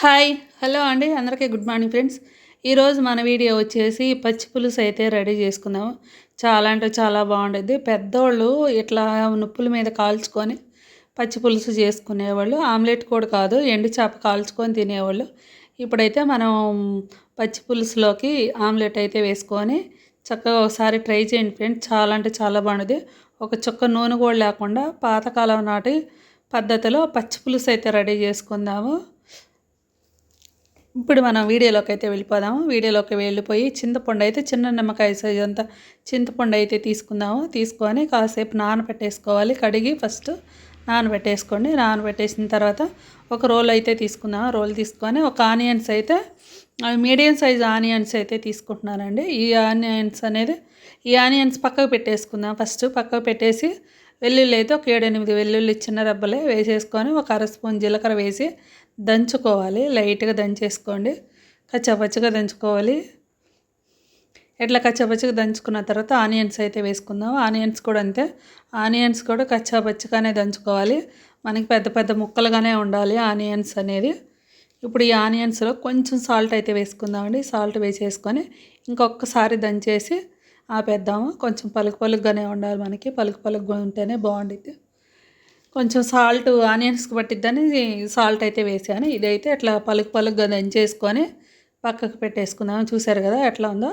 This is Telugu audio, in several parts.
హాయ్ హలో అండి అందరికీ గుడ్ మార్నింగ్ ఫ్రెండ్స్. ఈరోజు మన వీడియో వచ్చేసి పచ్చి పులుసు అయితే రెడీ చేసుకుందాము. చాలా అంటే చాలా బాగుండేది. పెద్దోళ్ళు ఇట్లా నుప్పుల మీద కాల్చుకొని పచ్చి పులుసు చేసుకునేవాళ్ళు. ఆమ్లెట్ కూడా కాదు ఎండు చేప కాల్చుకొని తినేవాళ్ళు. ఇప్పుడైతే మనం పచ్చి పులుసులోకి ఆమ్లెట్ అయితే వేసుకొని చక్కగా ఒకసారి ట్రై చేయండి ఫ్రెండ్స్. చాలా అంటే చాలా బాగుండేది. ఒక చుక్క నూనె కూడా లేకుండా పాతకాలం నాటి పద్ధతిలో పచ్చి పులుసు అయితే రెడీ చేసుకుందాము. ఇప్పుడు మనం వీడియోలోకి అయితే వెళ్ళిపోదాము. వీడియోలోకి వెళ్ళిపోయి చింతపండు అయితే చిన్న నిమ్మకాయ సైజ్ అంతా చింతపండు అయితే తీసుకుందాము. తీసుకొని కాసేపు నానబెట్టేసుకోవాలి. కడిగి ఫస్ట్ నానబెట్టేసుకోండి. నానబెట్టేసిన తర్వాత ఒక రోల్ అయితే తీసుకుందాము. రోల్ తీసుకొని ఒక ఆనియన్స్ అయితే మీడియం సైజ్ ఆనియన్స్ అయితే తీసుకుంటున్నానండి. ఈ ఆనియన్స్ అనేది ఈ ఆనియన్స్ పక్కకు పెట్టేసుకుందాం. ఫస్ట్ పక్కకు పెట్టేసి వెల్లుల్లి అయితే ఒక ఏడెనిమిది వెల్లుల్లి చిన్న రబ్బలే వేసేసుకొని ఒక అర స్పూన్ జీలకర్ర వేసి దంచుకోవాలి. లైట్గా దంచేసుకోండి. కచ్చాపచ్చిగా దంచుకోవాలి. ఎట్లా కచ్చాపచ్చిగా దంచుకున్న తర్వాత ఆనియన్స్ అయితే వేసుకుందాం. ఆనియన్స్ కూడా అంతే. ఆనియన్స్ కూడా కచ్చాపచ్చిగానే దంచుకోవాలి. మనకి పెద్ద పెద్ద ముక్కలుగానే ఉండాలి ఆనియన్స్ అనేది. ఇప్పుడు ఈ ఆనియన్స్లో కొంచెం సాల్ట్ అయితే వేసుకుందామండి. సాల్ట్ వేసేసుకొని ఇంకొకసారి దంచేసి ఆపేద్దాము. కొంచెం పలుకు పలుకుగానే ఉండాలి మనకి. పలుకు పలుకుగా ఉంటేనే బాగుండిద్ది. కొంచెం సాల్ట్ ఆనియన్స్కి పట్టిద్దని సాల్ట్ అయితే వేసాను. ఇదైతే ఇట్లా పలుకు పలుకుగా దంచేసుకొని పక్కకు పెట్టేసుకుందాం. చూసారు కదా ఎట్లా ఉందో?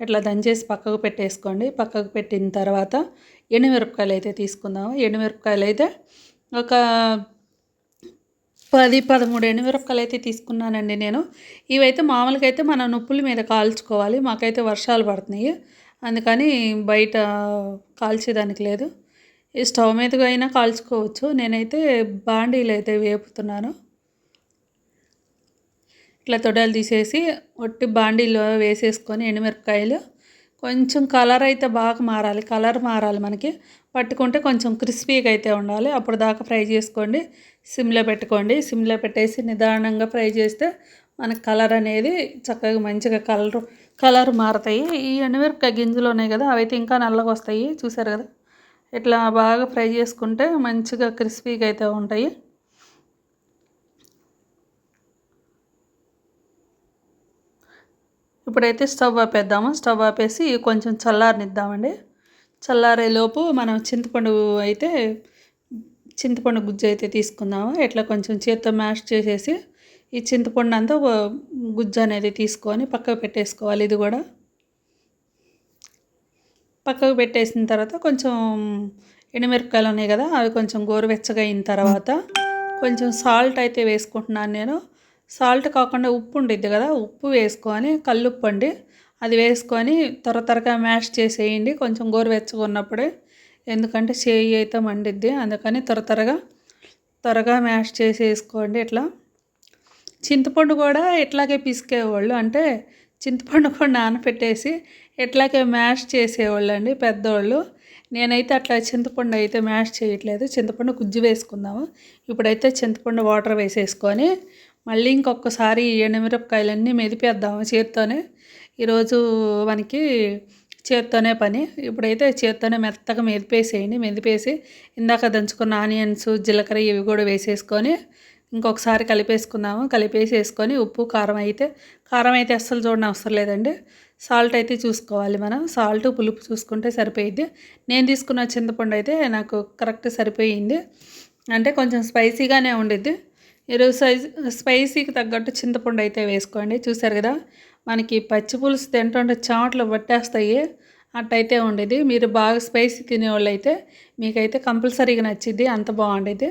ఇట్లా దంచేసి పక్కకు పెట్టేసుకోండి. పక్కకు పెట్టిన తర్వాత ఎండుమిరపకాయలు అయితే తీసుకుందాము. ఎండుమిరపకాయలు అయితే ఒక పది పదమూడు ఎండుమిరపకాయలు అయితే తీసుకున్నానండి నేను. ఇవైతే మామూలుగా అయితే మన నొప్పుల మీద కాల్చుకోవాలి. మాకైతే వర్షాలు పడుతున్నాయి. అందుకని బయట కాల్చేదానికి లేదు. ఈ స్టవ్ మీదగా అయినా కాల్చుకోవచ్చు. నేనైతే బాండీలు అయితే వేపుతున్నాను. ఇట్లా తొడలు తీసేసి ఒట్టి బాండీలో వేసేసుకొని ఎండుమిరపకాయలు. కొంచెం కలర్ అయితే బాగా మారాలి. కలర్ మారాలి మనకి. పట్టుకుంటే కొంచెం క్రిస్పీగా అయితే ఉండాలి. అప్పుడు దాకా ఫ్రై చేసుకోండి. సిమ్లో పెట్టుకోండి. సిమ్లో పెట్టేసి నిదానంగా ఫ్రై చేస్తే మనకు కలర్ అనేది చక్కగా మంచిగా కలర్ కలర్ మారుతాయి. ఈ ఎండుమిరపకాయ గింజలు ఉన్నాయి కదా అవైతే ఇంకా నల్లగా వస్తాయి. చూసారు కదా? ఇట్లా బాగా ఫ్రై చేసుకుంటే మంచిగా క్రిస్పీగా అయితే ఉంటాయి. ఇప్పుడైతే స్టవ్ ఆపేద్దాము. స్టవ్ ఆపేసి కొంచెం చల్లారనిద్దామండి. చల్లారేలోపు మనం చింతపండు అయితే చింతపండు గుజ్జు అయితే తీసుకుందాము. ఇట్లా కొంచెం చేత్తో మ్యాష్ చేసేసి ఈ చింతపండు అంతా గుజ్జు అనేది తీసుకొని పక్కకు పెట్టేసుకోవాలి ఇది కూడా. పక్కకు పెట్టేసిన తర్వాత కొంచెం ఎండుమిరపకాయలు ఉన్నాయి కదా అవి కొంచెం గోరువెచ్చగా అయిన తర్వాత కొంచెం సాల్ట్ అయితే వేసుకుంటున్నాను నేను. సాల్ట్ కాకుండా ఉప్పు ఉండిద్ది కదా ఉప్పు వేసుకొని కల్లుప్పు అండి. అది వేసుకొని త్వర త్వరగా మ్యాష్ చేసేయండి కొంచెం గోరువెచ్చగా ఉన్నప్పుడే. ఎందుకంటే చేయి అయితే మండిద్ది అందుకని త్వర త్వరగా త్వరగా మ్యాష్ చేసేసుకోండి. ఇట్లా చింతపండు కూడా ఇట్లాగే పిసికేవాళ్ళు. అంటే చింతపండు కూడా నానపెట్టేసి ఇట్లాగే మ్యాష్ చేసేవాళ్ళు అండి పెద్దవాళ్ళు నేనైతే అట్లా చింతపండు అయితే మ్యాష్ చేయట్లేదు. చింతపండు గుజ్జు వేసుకుందాము. ఇప్పుడైతే చింతపండు వాటర్ వేసేసుకొని మళ్ళీ ఇంకొకసారి ఎండుమిరపకాయలన్నీ మెదిపేద్దాము చేత్తోనే. ఈరోజు మనకి చేత్తోనే పని. ఇప్పుడైతే చేత్తోనే మెత్తగా మెదిపేసేయండి. మెదిపేసి ఇందాక దంచుకున్న ఆనియన్స్ జీలకర్ర ఇవి కూడా వేసేసుకొని ఇంకొకసారి కలిపేసుకుందాము. కలిపేసేసుకొని ఉప్పు కారం అయితే కారం అయితే అస్సలు చూడడం అవసరం లేదండి. సాల్ట్ అయితే చూసుకోవాలి మనం. సాల్ట్ పులుపు చూసుకుంటే సరిపోయిద్ది. నేను తీసుకున్న చింతపండు అయితే నాకు కరెక్ట్ సరిపోయింది. అంటే కొంచెం స్పైసీగానే ఉండిద్ది. మీరు సైజ్ స్పైసీకి తగ్గట్టు చింతపండు అయితే వేసుకోండి. చూసారు కదా మనకి పచ్చి పులుసు తింటుంటే చాట్లు పట్టేస్తాయి. అట్టయితే ఉండేది. మీరు బాగా స్పైసీ తినేవాళ్ళు అయితే మీకైతే కంపల్సరీగా నచ్చింది. అంత బాగుండేది.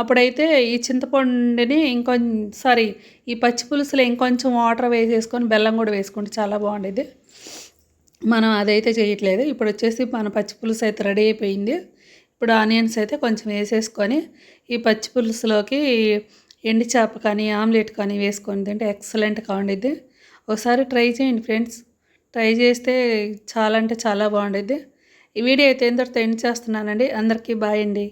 అప్పుడైతే ఈ చింతపండుని ఇంకొంచెం సారీ ఈ పచ్చి పులుసులో ఇంకొంచెం వాటర్ వేసేసుకొని బెల్లం కూడా వేసుకుంటే చాలా బాగుండేది. మనం అదైతే చేయట్లేదు. ఇప్పుడు వచ్చేసి మన పచ్చి పులుసు అయితే రెడీ అయిపోయింది. ఇప్పుడు ఆనియన్స్ అయితే కొంచెం వేసేసుకొని ఈ పచ్చి పులుసులోకి ఎండి చేప కానీ ఆమ్లెట్ కానీ వేసుకొని తింటే ఎక్సలెంట్గా ఉండిద్ది ఒకసారి ట్రై చేయండి ఫ్రెండ్స్. ట్రై చేస్తే చాలా అంటే చాలా బాగుండేది. ఈ వీడియో అయితే ఎందరితో ఎండ్ చేస్తున్నానండి. అందరికీ బాయ్ అండి.